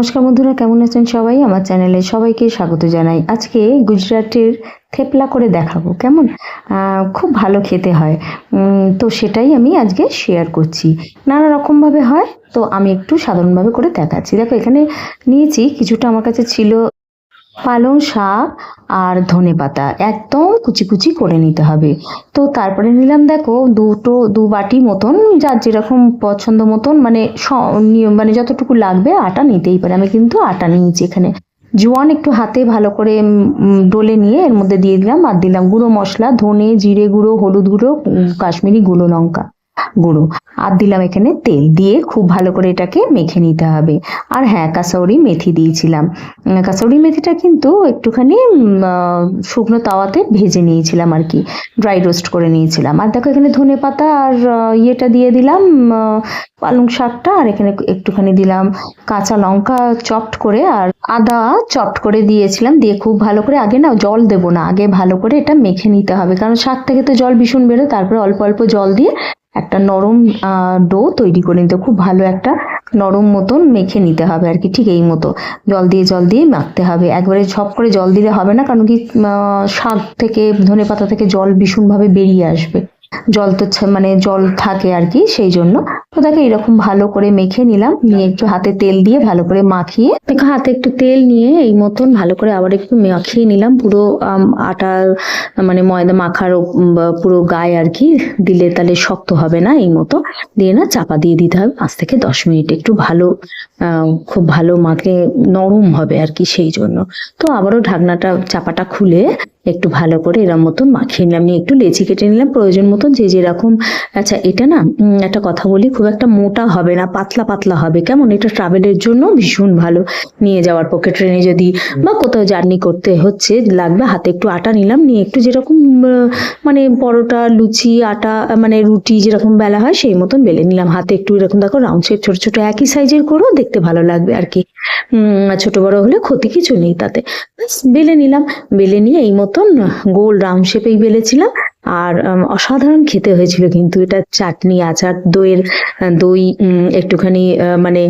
নমস্কার বন্ধুরা, কেমন আছেন সবাই? আমার চ্যানেলে সবাইকে স্বাগত জানাই। আজকে গুজরাটের থেপলা করে দেখাবো, কেমন? খুব ভালো খেতে হয়। তো সেটাই আমি আজকে শেয়ার করছি। নানা রকমভাবে হয়, তো আমি একটু সাধারণভাবে করে দেখাচ্ছি। দেখো, এখানে নিয়েছি, কিছুটা আমার কাছে ছিল পালং শাক আর ধনে পাতা একদম কুচি কুচি করে নিতে হবে। তো তারপরে নিলাম দেখো দুটো, দু বাটি মতন, যার যেরকম পছন্দ মতন মানে মানে যতটুকু লাগবে আটা নিতেই পারে। আমি কিন্তু আটা নিয়েছি এখানে। জোয়ান একটু হাতে ভালো করে ডলে নিয়ে এর মধ্যে দিয়ে দিলাম। আর দিলাম গুঁড়ো মশলা, ধনে, জিরে গুঁড়ো, হলুদ গুঁড়ো, কাশ্মীরি গুঁড়ো লঙ্কা। গুঁড়ো। আর দিলাম এখানে তেল। দিয়ে খুব ভালো করে এটাকে মেখে নিতে হবে। আর হ্যাঁ কাসৌরি মেথি দিয়েছিলাম। কাসৌরি মেথিটা কিন্তু একটুখানি শুকনো তাওয়াতে ভেজে নিয়েছিলাম আর কি। ড্রাই রোস্ট করে নিয়েছিলাম। আর দেখো এখানে ধনে পাতা আর ইয়েটা দিয়ে দিলাম পালং শাকটা। আর এখানে একটুখানি দিলাম কাঁচা লঙ্কা চপড করে আর আদা চপড করে দিয়েছিলাম। দিয়ে খুব ভালো করে আগে না জল দেবো না। আগে ভালো করে এটা মেখে নিতে হবে। কারণ শাক থেকে তো জল ভীষণ বেরো তারপরে অল্প অল্প জল দিয়ে একটা নরম ডো তৈরি করে নিতে খুব ভালো একটা নরম মতন মেখে নিতে হবে আর কি, ঠিক এই মতো। জল দিয়ে জল দিয়ে মাখতে হবে। একবারে ঝপ করে জল দিলে হবে না, কারণ কি শাক থেকে ধনে পাতা থেকে জল ভীষণভাবে বেরিয়ে আসবে। জল তো মানে জল থাকে আর কি, সেই জন্য। তো দেখো এরকম ভালো করে মেখে নিলাম। নিয়ে একটু হাতে তেল দিয়ে ভালো করে মাখিয়ে দেখো, হাতে একটু তেল নিয়ে এই মতন ভালো করে আবার একটু মাখিয়ে নিলাম। পুরো আটার মানে ময়দা মাখার পুরো গায়ে আর কি দিলে তাহলে শক্ত হবে না এই মতো। দিয়ে না চাপা দিয়ে দিতে হবে পাঁচ থেকে দশ মিনিট। একটু ভালো খুব ভালো মাখে নরম হবে আর কি সেই জন্য। তো আবারও ঢাকনাটা, চাপাটা খুলে একটু ভালো করে এরম মতন মাখিয়ে নিলাম। নিয়ে একটু লেচি কেটে নিলাম। প্রয়োজন মতন যে যেরকম আচ্ছা এটা না একটা কথা বলি, খুব একটা মোটা হবে না, পাতলা পাতলা হবে। কেমন? এটা ট্রাভেলের জন্য ভীষণ ভালো। নিয়ে যাওয়ার পক্ষে ট্রেনে যদি বা কোথাও জার্নি করতে হচ্ছে, লাগবে, হাতে একটু আটা নিলাম। নিয়ে একটু যেরকম মানে পরোটা, লুচি, আটা মানে রুটি যেরকম বেলা হয়, সেই মতন বেলে নিলাম। হাতে একটু এরকম, দেখো রাউন্ড শেপ ছোট ছোট, একই সাইজের করেও দেখতে ভালো লাগবে আর কি। ছোট বড় হলে ক্ষতি কিছু নেই তাতে। বেলে নিলাম। বেলে নিয়ে এই মতন গোল রাউন্ড শেপেই বেলেছিলাম। আর অসাধারণ খেতে হয়েছিল কিন্তু এটা চাটনি, আচার, দইয়ের দই একটুখানি মানে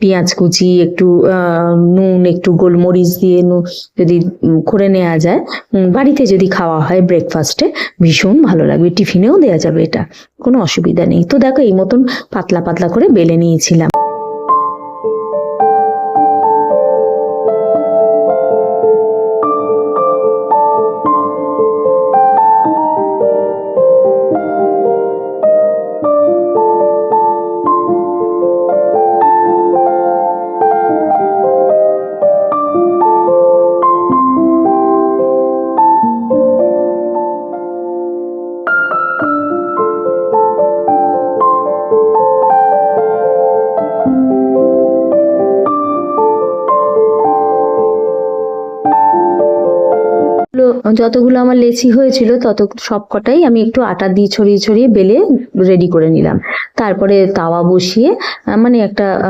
পেঁয়াজ কুচি, একটু নুন, একটু গোলমরিচ দিয়ে যদি করে নেওয়া যায় বাড়িতে যদি খাওয়া হয় ব্রেকফাস্টে ভীষণ ভালো লাগবে। টিফিনেও দেওয়া যাবে এটা, কোনো অসুবিধা নেই। তো দেখো, এই মতন পাতলা পাতলা করে বেলে নিয়েছিলাম। গুলো- যতগুলো আমার লেচি হয়েছিল, তত সবকটাই আমি একটু আটা দিয়ে ছড়িয়ে ছড়িয়ে বেলে রেডি করে নিলাম। তারপরে তাওয়া বসিয়ে মানে একটা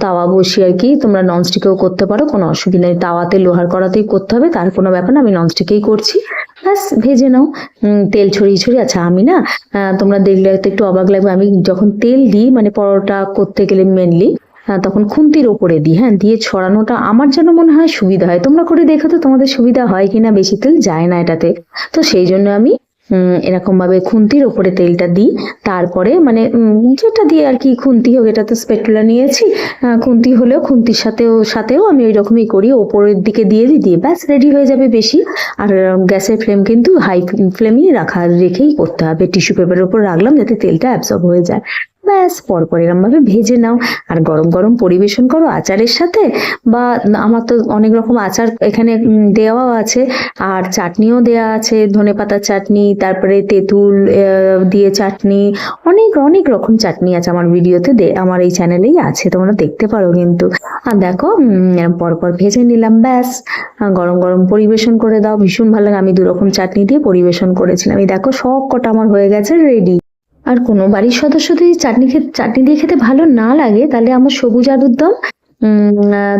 তাওয়া বসিয়ে আর কি তোমরা ননস্টিকেও করতে পারো, কোনো অসুবিধা নেই। তাওয়াতে লোহার করাতেই করতে হবে, তার কোনো ব্যাপার না, আমি ননস্টিকেই করছি। ব্যাস, ভেজে নাও। তেল ছড়িয়ে ছড়িয়ে আচ্ছা আমি না তোমরা দেখলে একটু অবাক লাগবে, আমি যখন তেল দিই মানে পরোটা করতে গেলে মেনলি তখন খুন্তির ওপরে দিই হ্যাঁ দিয়ে ছড়ানোটা আমার যেন মনে হয় সুবিধা হয়। তোমরা করে দেখো তো তোমাদের সুবিধা হয় কিনা বেশি তেল যায় না এটাতে। তো সেই জন্য আমি উম, এরকম ভাবে খুন্তির ওপরে তেলটা দিই। তারপরে মানে যেটা দিয়ে আর কি খুন্তি হোক এটা তো স্পেটুলা নিয়েছি খুন্তি হলেও খুন্তির সাথেও সাথেও আমি ওই রকমই করি। ওপরের দিকে দিয়ে দিই দিয়ে ব্যাস রেডি হয়ে যাবে বেশি। আর গ্যাসের ফ্লেম কিন্তু হাই ফ্লেমই রাখা রেখেই করতে হবে। টিস্যু পেপারের উপর রাখলাম যাতে তেলটা অ্যাবজর্ব হয়ে যায়। ব্যাস পরপর এরম ভাবে ভেজে নাও। আর গরম গরম পরিবেশন করো আচারের সাথে। বা আমার তো অনেক রকম আচার এখানে দেওয়াও আছে। আর চাটনিও দেওয়া আছে ধনে ধনেপাতার চাটনি, তারপরে তেঁতুল দিয়ে চাটনি। অনেক অনেক রকম চাটনি আছে আমার ভিডিওতে আমার এই চ্যানেলেই আছে, তোমরা দেখতে পারো কিন্তু। আর দেখো পরপর ভেজে নিলাম, ব্যাস। গরম গরম পরিবেশন করে দাও, ভীষণ ভালো লাগে। আমি দু রকম চাটনি দিয়ে পরিবেশন করেছিলাম। এই দেখো সব কটা আমার হয়ে গেছে রেডি। আর কোনো বাড়ির সদস্য যদি চাটনি খেতে চাটনি দিয়ে খেতে ভালো না লাগে, তাহলে আমার সবুজ আলুর দম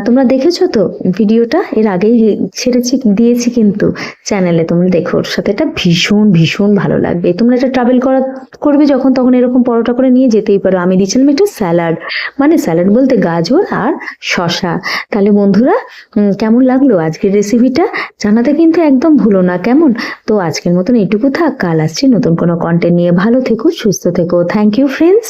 তোমরা দেখেছ তো ভিডিওটা? এর আগেই ছেড়েছি, দিয়েছি কিন্তু চ্যানেলে। তোমরা দেখো, ওর সাথে এটা ভীষণ ভীষণ ভালো লাগবে। তোমরা এটা ট্রাভেল করা, করবে যখন, তখন এরকম পরোটা করে নিয়ে যেতেই পারো। আমি দিয়েছিলাম একটু স্যালাড। মানে স্যালাড বলতে গাজর আর শশা তাহলে বন্ধুরা কেমন লাগল আজকের রেসিপিটা জানাতে কিন্তু একদম ভুলো না, কেমন? তো আজকের মতন এটুকু থাক। কাল আসছি নতুন কোনো কন্টেন্ট নিয়ে। ভালো থেকো, সুস্থ থেকো। Thank you friends